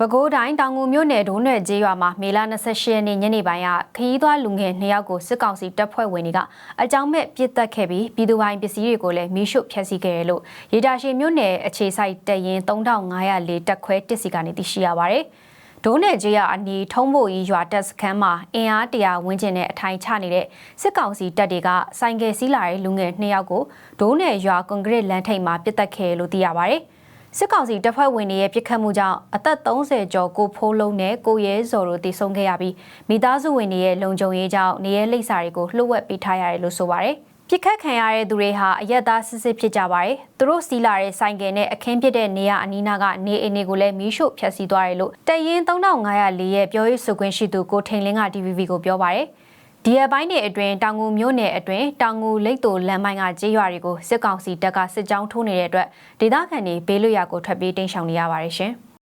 ပဲခူးတိုင်းတောင်ငူမြို့နယ်ဒိုးနယ်ကျေးရွာမှာမေလ28ရက်နေ့ညနေပိုင်းကခရီးသွားလူငယ်2ယောက်ကိုစစ်ကောင်စီတပ်ဖွဲ့ဝင်တွေကအကြောင်းမဲ့ပစ်တက်ခဲ့ပြီးပြည်သူပိုင်းပစ္စည်းတွေကိုလည်းမီးရှို့ဖျက်ဆီးခဲ့တယ်လို့ရေတာရှည်မြို့နယ်အခြေစိုက်တပ်ရင်း3504တပ်ခွဲတစ်စီကနေသိရှိရပါတယ်။ဒိုးနယ်ကျေးရွာအနီးထုံးဖို့ကြီးရွာတပ်စခန်းမှာအင်အားတရာဝန်းကျင်နဲ့အထိုင်ချနေတဲ့စစ်ကောင်စီတပ်တွေကဆိုင်ကယ်စီးလာတဲ့လူငယ်2ယောက်ကိုဒိုးနယ်ရွာကွန်ကရစ်လမ်းထိပ်မှာပစ်တက်ခဲ့လို့သိရပါတယ်။ စစ်ကောင်စီတပ်ဖွဲ့ဝင်တွေရဲ့ပြစ်ခတ်မှုကြောင့်အသက်30ကျော်ကိုဖိုးလုံးနဲ့ကိုရဲစော်တို့တည်ဆုံခဲ့ရပြီးမိသားစုဝင်တွေရဲ့လုံခြုံရေးကြောင့်နေရဲလိပ်စာတွေကိုလှုပ်ဝက်ပေးထားရတယ်လို့ဆိုပါတယ်။ပြစ်ခတ်ခံရတဲ့သူတွေဟာအရက်သားစစ်စစ်ဖြစ်ကြပါတယ်။သူတို့စီးလာတဲ့ဆိုင်ကယ်နဲ့အခင်းဖြစ်တဲ့နေရအနီးနားကနေအိမ်တွေကိုလည်းမီးရှို့ဖျက်ဆီးသွားတယ်လို့တရင်3504ရဲ့ပြောရေးဆိုခွင့်ရှိသူကိုထိန်လင်းက DVB ကိုပြောပါတယ်။ ဒီအပိုင်းတွေအတွင်းတောင်ငူမြို့နယ်အတွင်းတောင်ငူလိတ်တူလမ်းမိုင်းကကြေးရွာတွေကိုစစ်ကောင်စီတပ်ကစစ်ကြောင်းထိုးနေတဲ့အတွက်ဒေသခံတွေဘေးလွတ်ရာကိုထွက်ပြေးတိမ်းရှောင်နေရပါတယ်ရှင်။